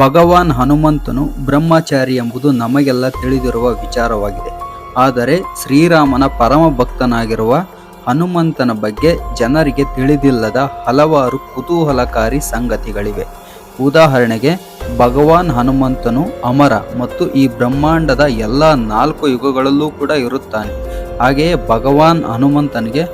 ಭಗವಾನ್ ಹನುಮಂತನು ಬ್ರಹ್ಮಚಾರಿ ಎಂಬುದು ನಮಗೆಲ್ಲ ತಿಳಿದಿರುವ ವಿಚಾರವಾಗಿದೆ. ಆದರೆ ಶ್ರೀರಾಮನ ಪರಮ ಭಕ್ತನಾಗಿರುವ ಹನುಮಂತನ ಬಗ್ಗೆ ಜನರಿಗೆ ತಿಳಿದಿಲ್ಲದ ಹಲವಾರು ಕುತೂಹಲಕಾರಿ ಸಂಗತಿಗಳಿವೆ. ಉದಾಹರಣೆಗೆ, ಭಗವಾನ್ ಹನುಮಂತನು ಅಮರ ಮತ್ತು ಈ ಬ್ರಹ್ಮಾಂಡದ ಎಲ್ಲ ನಾಲ್ಕು ಯುಗಗಳಲ್ಲೂ ಕೂಡ ಇರುತ್ತಾನೆ. ಹಾಗೆಯೇ ಭಗವಾನ್ ಹನುಮಂತನಿಗೆ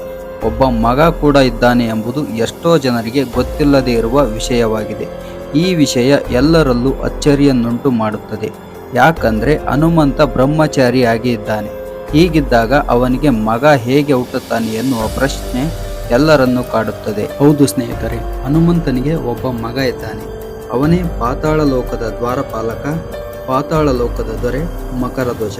ಒಬ್ಬ ಮಗ ಕೂಡ ಇದ್ದಾನೆ ಎಂಬುದು ಎಷ್ಟೋ ಜನರಿಗೆ ಗೊತ್ತಿಲ್ಲದೇ ಇರುವ ವಿಷಯವಾಗಿದೆ. ಈ ವಿಷಯ ಎಲ್ಲರಲ್ಲೂ ಅಚ್ಚರಿಯನ್ನುಂಟು ಮಾಡುತ್ತದೆ. ಯಾಕಂದರೆ ಹನುಮಂತ ಬ್ರಹ್ಮಚಾರಿಯಾಗಿ ಇದ್ದಾನೆ ಹೀಗಿದ್ದಾಗ ಅವನಿಗೆ ಮಗ ಹೇಗೆ ಹುಟ್ಟುತ್ತಾನೆ ಎನ್ನುವ ಪ್ರಶ್ನೆ ಎಲ್ಲರನ್ನು ಕಾಡುತ್ತದೆ. ಹೌದು ಸ್ನೇಹಿತರೆ, ಹನುಮಂತನಿಗೆ ಒಬ್ಬ ಮಗ ಇದ್ದಾನೆ. ಅವನೇ ಪಾತಾಳ ಲೋಕದ ದ್ವಾರಪಾಲಕ, ಪಾತಾಳ ಲೋಕದ ದೊರೆ ಮಕರಧ್ವಜ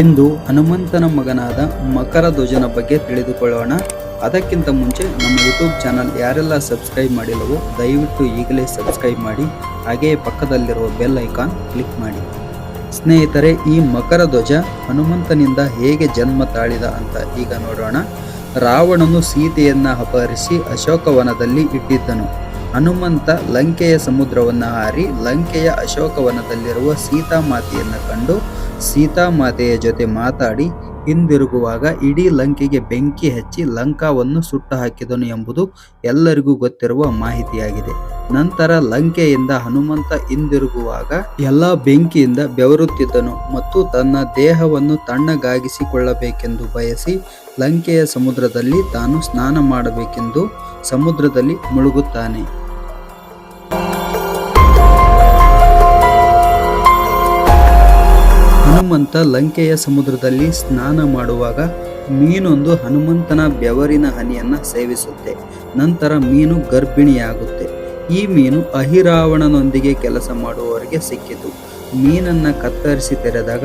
ಇಂದು ಹನುಮಂತನ ಮಗನಾದ ಮಕರಧ್ವಜನ ಬಗ್ಗೆ ತಿಳಿದುಕೊಳ್ಳೋಣ. ಅದಕ್ಕಿಂತ ಮುಂಚೆ ನಮ್ಮ ಯೂಟ್ಯೂಬ್ ಚಾನಲ್ ಯಾರೆಲ್ಲ ಸಬ್ಸ್ಕ್ರೈಬ್ ಮಾಡಿಲ್ಲವೋ ದಯವಿಟ್ಟು ಈಗಲೇ ಸಬ್ಸ್ಕ್ರೈಬ್ ಮಾಡಿ, ಹಾಗೆಯೇ ಪಕ್ಕದಲ್ಲಿರುವ ಬೆಲ್ ಐಕಾನ್ ಕ್ಲಿಕ್ ಮಾಡಿ. ಸ್ನೇಹಿತರೆ, ಈ ಮಕರಧ್ವಜ ಹನುಮಂತನಿಂದ ಹೇಗೆ ಜನ್ಮ ತಾಳಿದ ಅಂತ ಈಗ ನೋಡೋಣ. ರಾವಣನು ಸೀತೆಯನ್ನು ಅಪಹರಿಸಿ ಅಶೋಕವನದಲ್ಲಿ ಇಟ್ಟಿದ್ದನು. ಹನುಮಂತ ಲಂಕೆಯ ಸಮುದ್ರವನ್ನು ಹಾರಿ ಲಂಕೆಯ ಅಶೋಕವನದಲ್ಲಿರುವ ಸೀತಾಮಾತೆಯನ್ನು ಕಂಡು ಸೀತಾಮಾತೆಯ ಜೊತೆ ಮಾತಾಡಿ ಹಿಂದಿರುಗುವಾಗ ಇಡೀ ಲಂಕೆಗೆ ಬೆಂಕಿ ಹಚ್ಚಿ ಲಂಕಾವನ್ನು ಸುಟ್ಟು ಹಾಕಿದನು ಎಂಬುದು ಎಲ್ಲರಿಗೂ ಗೊತ್ತಿರುವ ಮಾಹಿತಿಯಾಗಿದೆ. ನಂತರ ಲಂಕೆಯಿಂದ ಹನುಮಂತ ಹಿಂದಿರುಗುವಾಗ ಎಲ್ಲ ಬೆಂಕಿಯಿಂದ ಬೆವರುತ್ತಿದ್ದನು ಮತ್ತು ತನ್ನ ದೇಹವನ್ನು ತಣ್ಣಗಾಗಿಸಿಕೊಳ್ಳಬೇಕೆಂದು ಬಯಸಿ ಲಂಕೆಯ ಸಮುದ್ರದಲ್ಲಿ ತಾನು ಸ್ನಾನ ಮಾಡಬೇಕೆಂದು ಸಮುದ್ರದಲ್ಲಿ ಮುಳುಗುತ್ತಾನೆ. ಹನುಮಂತ ಲಂಕೆಯ ಸಮುದ್ರದಲ್ಲಿ ಸ್ನಾನ ಮಾಡುವಾಗ ಮೀನೊಂದು ಹನುಮಂತನ ಬೆವರಿನ ಹನಿಯನ್ನ ಸೇವಿಸುತ್ತೆ. ನಂತರ ಮೀನು ಗರ್ಭಿಣಿಯಾಗುತ್ತೆ. ಈ ಮೀನು ಅಹಿರಾವಣನೊಂದಿಗೆ ಕೆಲಸ ಮಾಡುವವರಿಗೆ ಸಿಕ್ಕಿತು. ಮೀನನ್ನ ಕತ್ತರಿಸಿ ತೆರೆದಾಗ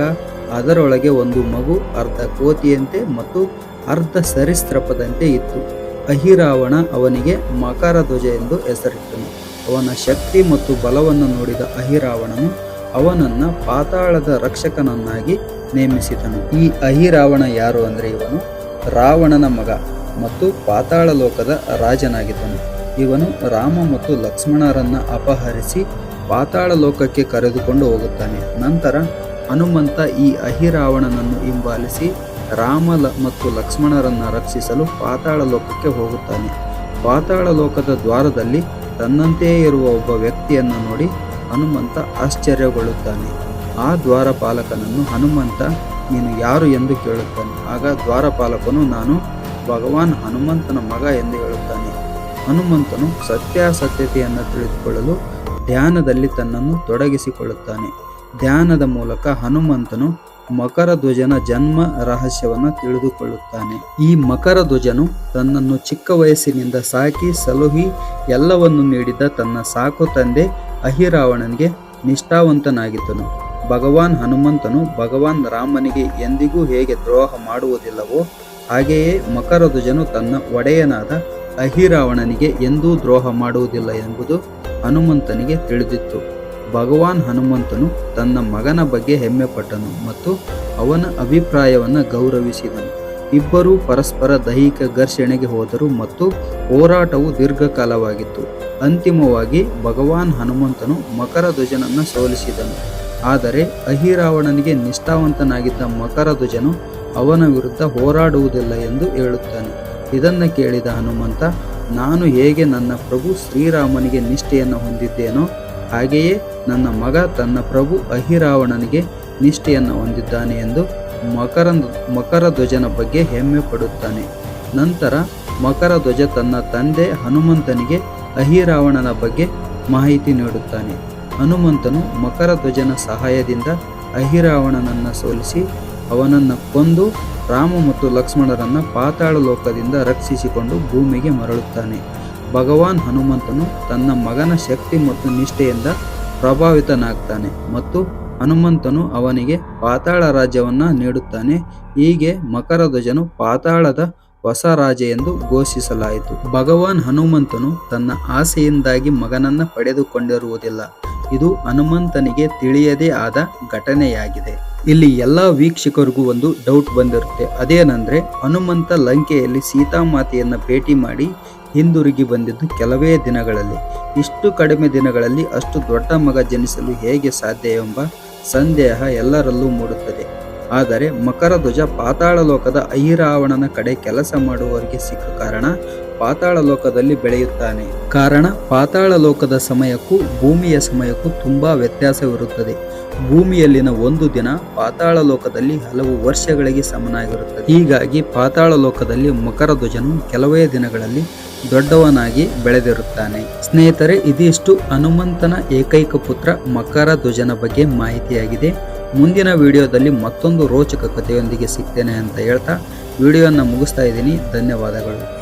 ಅದರೊಳಗೆ ಒಂದು ಮಗು ಅರ್ಧ ಕೋತಿಯಂತೆ ಮತ್ತು ಅರ್ಧ ಸರಿಸ್ತ್ರಪದಂತೆ ಇತ್ತು. ಅಹಿರಾವಣ ಅವನಿಗೆ ಮಕರಧ್ವಜ ಎಂದು ಹೆಸರಿಟ್ಟನು. ಅವನ ಶಕ್ತಿ ಮತ್ತು ಬಲವನ್ನು ನೋಡಿದ ಅಹಿರಾವಣನು ಅವನನ್ನ ಪಾತಾಳದ ರಕ್ಷಕನನ್ನಾಗಿ ನೇಮಿಸಿದನು. ಈ ಅಹಿರಾವಣ ಯಾರು ಅಂದರೆ ಇವನು ರಾವಣನ ಮಗ ಮತ್ತು ಪಾತಾಳ ಲೋಕದ ರಾಜನಾಗಿದ್ದನು. ಇವನು ರಾಮ ಮತ್ತು ಲಕ್ಷ್ಮಣರನ್ನ ಅಪಹರಿಸಿ ಪಾತಾಳ ಲೋಕಕ್ಕೆ ಕರೆದುಕೊಂಡು ಹೋಗುತ್ತಾನೆ. ನಂತರ ಹನುಮಂತ ಈ ಅಹಿರಾವಣನನ್ನು ಹಿಂಬಾಲಿಸಿ ರಾಮ ಮತ್ತು ಲಕ್ಷ್ಮಣರನ್ನ ರಕ್ಷಿಸಲು ಪಾತಾಳ ಲೋಕಕ್ಕೆ ಹೋಗುತ್ತಾನೆ. ಪಾತಾಳ ಲೋಕದ ದ್ವಾರದಲ್ಲಿ ತನ್ನಂತೆಯೇ ಇರುವ ಒಬ್ಬ ವ್ಯಕ್ತಿಯನ್ನು ನೋಡಿ ಹನುಮಂತ ಆಶ್ಚರ್ಯಗೊಳ್ಳುತ್ತಾನೆ. ಆ ದ್ವಾರಪಾಲಕನನ್ನು ಹನುಮಂತ, ನೀನು ಯಾರು ಎಂದು ಕೇಳುತ್ತಾನೆ. ಆಗ ದ್ವಾರಪಾಲಕನು, ನಾನು ಭಗವಾನ್ ಹನುಮಂತನ ಮಗ ಎಂದು ಹೇಳುತ್ತಾನೆ. ಹನುಮಂತನು ಸತ್ಯಾಸತ್ಯತೆಯನ್ನು ತಿಳಿದುಕೊಳ್ಳಲು ಧ್ಯಾನದಲ್ಲಿ ತನ್ನನ್ನು ತೊಡಗಿಸಿಕೊಳ್ಳುತ್ತಾನೆ. ಧ್ಯಾನದ ಮೂಲಕ ಹನುಮಂತನು ಮಕರಧ್ವಜನ ಜನ್ಮ ರಹಸ್ಯವನ್ನು ತಿಳಿದುಕೊಳ್ಳುತ್ತಾನೆ. ಈ ಮಕರಧ್ವಜನು ತನ್ನನ್ನು ಚಿಕ್ಕ ವಯಸ್ಸಿನಿಂದ ಸಾಕಿ, ಸಲುಹಿ ಎಲ್ಲವನ್ನು ನೀಡಿದ ತನ್ನ ಸಾಕು ತಂದೆ ಅಹಿರಾವಣನಿಗೆ ನಿಷ್ಠಾವಂತನಾಗಿದ್ದನು. ಭಗವಾನ್ ಹನುಮಂತನು ಭಗವಾನ್ ರಾಮನಿಗೆ ಎಂದಿಗೂ ಹೇಗೆ ದ್ರೋಹ ಮಾಡುವುದಿಲ್ಲವೋ ಹಾಗೆಯೇ ಮಕರಧ್ವಜನು ತನ್ನ ಒಡೆಯನಾದ ಅಹಿರಾವಣನಿಗೆ ಎಂದೂ ದ್ರೋಹ ಮಾಡುವುದಿಲ್ಲ ಎಂಬುದು ಹನುಮಂತನಿಗೆ ತಿಳಿದಿತ್ತು. ಭಗವಾನ್ ಹನುಮಂತನು ತನ್ನ ಮಗನ ಬಗ್ಗೆ ಹೆಮ್ಮೆಪಟ್ಟನು ಮತ್ತು ಅವನ ಅಭಿಪ್ರಾಯವನ್ನು ಗೌರವಿಸಿದನು. ಇಬ್ಬರೂ ಪರಸ್ಪರ ದೈಹಿಕ ಘರ್ಷಣೆಗೆ ಹೋದರು ಮತ್ತು ಹೋರಾಟವು ದೀರ್ಘಕಾಲವಾಗಿತ್ತು. ಅಂತಿಮವಾಗಿ ಭಗವಾನ್ ಹನುಮಂತನು ಮಕರಧ್ವಜನನ್ನು ಸೋಲಿಸಿದನು. ಆದರೆ ಅಹಿರಾವಣನಿಗೆ ನಿಷ್ಠಾವಂತನಾಗಿದ್ದ ಮಕರಧ್ವಜನು ಅವನ ವಿರುದ್ಧ ಹೋರಾಡುವುದಿಲ್ಲ ಎಂದು ಹೇಳುತ್ತಾನೆ. ಇದನ್ನು ಕೇಳಿದ ಹನುಮಂತ, ನಾನು ಹೇಗೆ ನನ್ನ ಪ್ರಭು ಶ್ರೀರಾಮನಿಗೆ ನಿಷ್ಠೆಯನ್ನು ಹೊಂದಿದ್ದೇನೋ, ಹಾಗೆಯೇ ನನ್ನ ಮಗ ತನ್ನ ಪ್ರಭು ಅಹಿರಾವಣನಿಗೆ ನಿಷ್ಠೆಯನ್ನು ಹೊಂದಿದ್ದಾನೆ ಎಂದು ಮಕರ ಮಕರಧ್ವಜನ ಬಗ್ಗೆ ಹೆಮ್ಮೆ ಪಡುತ್ತಾನೆ. ನಂತರ ಮಕರ ಧ್ವಜ ತನ್ನ ತಂದೆ ಹನುಮಂತನಿಗೆ ಅಹಿರಾವಣನ ಬಗ್ಗೆ ಮಾಹಿತಿ ನೀಡುತ್ತಾನೆ. ಹನುಮಂತನು ಮಕರ ಧ್ವಜನ ಸಹಾಯದಿಂದ ಅಹಿರಾವಣನನ್ನು ಸೋಲಿಸಿ ಅವನನ್ನು ಕೊಂದು ರಾಮ ಮತ್ತು ಲಕ್ಷ್ಮಣರನ್ನು ಪಾತಾಳ ಲೋಕದಿಂದ ರಕ್ಷಿಸಿಕೊಂಡು ಭೂಮಿಗೆ ಮರಳುತ್ತಾನೆ. ಭಗವಾನ್ ಹನುಮಂತನು ತನ್ನ ಮಗನ ಶಕ್ತಿ ಮತ್ತು ನಿಷ್ಠೆಯಿಂದ ಪ್ರಭಾವಿತನಾಗ್ತಾನೆ ಮತ್ತು ಹನುಮಂತನು ಅವನಿಗೆ ಪಾತಾಳ ರಾಜ್ಯವನ್ನ ನೀಡುತ್ತಾನೆ. ಹೀಗೆ ಮಕರಧ್ವಜನು ಪಾತಾಳದ ಹೊಸ ರಾಜ ಎಂದು ಘೋಷಿಸಲಾಯಿತು. ಭಗವಾನ್ ಹನುಮಂತನು ತನ್ನ ಆಸೆಯಿಂದಾಗಿ ಮಗನನ್ನ ಪಡೆದುಕೊಂಡಿರುವುದಿಲ್ಲ. ಇದು ಹನುಮಂತನಿಗೆ ತಿಳಿಯದೇ ಆದ ಘಟನೆಯಾಗಿದೆ. ಇಲ್ಲಿ ಎಲ್ಲ ವೀಕ್ಷಕರಿಗೂ ಒಂದು ಡೌಟ್ ಬಂದಿರುತ್ತೆ. ಅದೇನಂದ್ರೆ ಹನುಮಂತ ಲಂಕೆಯಲ್ಲಿ ಸೀತಾಮಾತೆಯನ್ನ ಭೇಟಿ ಮಾಡಿ ಹಿಂದಿರುಗಿ ಬಂದಿದ್ದು ಕೆಲವೇ ದಿನಗಳಲ್ಲಿ. ಇಷ್ಟು ಕಡಿಮೆ ದಿನಗಳಲ್ಲಿ ಅಷ್ಟು ದೊಡ್ಡ ಮಗ ಜನಿಸಲು ಹೇಗೆ ಸಾಧ್ಯ ಎಂಬ ಸಂದೇಹ ಎಲ್ಲರಲ್ಲೂ ಮೂಡುತ್ತದೆ. ಆದರೆ ಮಕರ ಧ್ವಜ ಪಾತಾಳ ಲೋಕದ ಐರಾವಣನ ಕಡೆ ಕೆಲಸ ಮಾಡುವವರಿಗೆ ಸಿಕ್ಕ ಕಾರಣ ಪಾತಾಳ ಲೋಕದಲ್ಲಿ ಬೆಳೆಯುತ್ತಾನೆ. ಕಾರಣ ಪಾತಾಳ ಲೋಕದ ಸಮಯಕ್ಕೂ ಭೂಮಿಯ ಸಮಯಕ್ಕೂ ತುಂಬಾ ವ್ಯತ್ಯಾಸವಿರುತ್ತದೆ. ಭೂಮಿಯಲ್ಲಿನ ಒಂದು ದಿನ ಪಾತಾಳ ಲೋಕದಲ್ಲಿ ಹಲವು ವರ್ಷಗಳಿಗೆ ಸಮನಾಗಿರುತ್ತದೆ. ಹೀಗಾಗಿ ಪಾತಾಳ ಲೋಕದಲ್ಲಿ ಮಕರ ಧ್ವಜನು ಕೆಲವೇ ದಿನಗಳಲ್ಲಿ ದೊಡ್ಡವನಾಗಿ ಬೆಳೆದಿರುತ್ತಾನೆ. ಸ್ನೇಹಿತರೆ, ಇದಿಷ್ಟು ಹನುಮಂತನ ಏಕೈಕ ಪುತ್ರ ಮಕರ ಧ್ವಜನ ಬಗ್ಗೆ ಮಾಹಿತಿಯಾಗಿದೆ. ಮುಂದಿನ ವಿಡಿಯೋದಲ್ಲಿ ಮತ್ತೊಂದು ರೋಚಕ ಕಥೆಯೊಂದಿಗೆ ಸಿಗ್ತೇನೆ ಅಂತ ಹೇಳ್ತಾ, ವಿಡಿಯೋನ ಮುಗಿಸ್ತಾ ಇದ್ದೀನಿ. ಧನ್ಯವಾದಗಳು.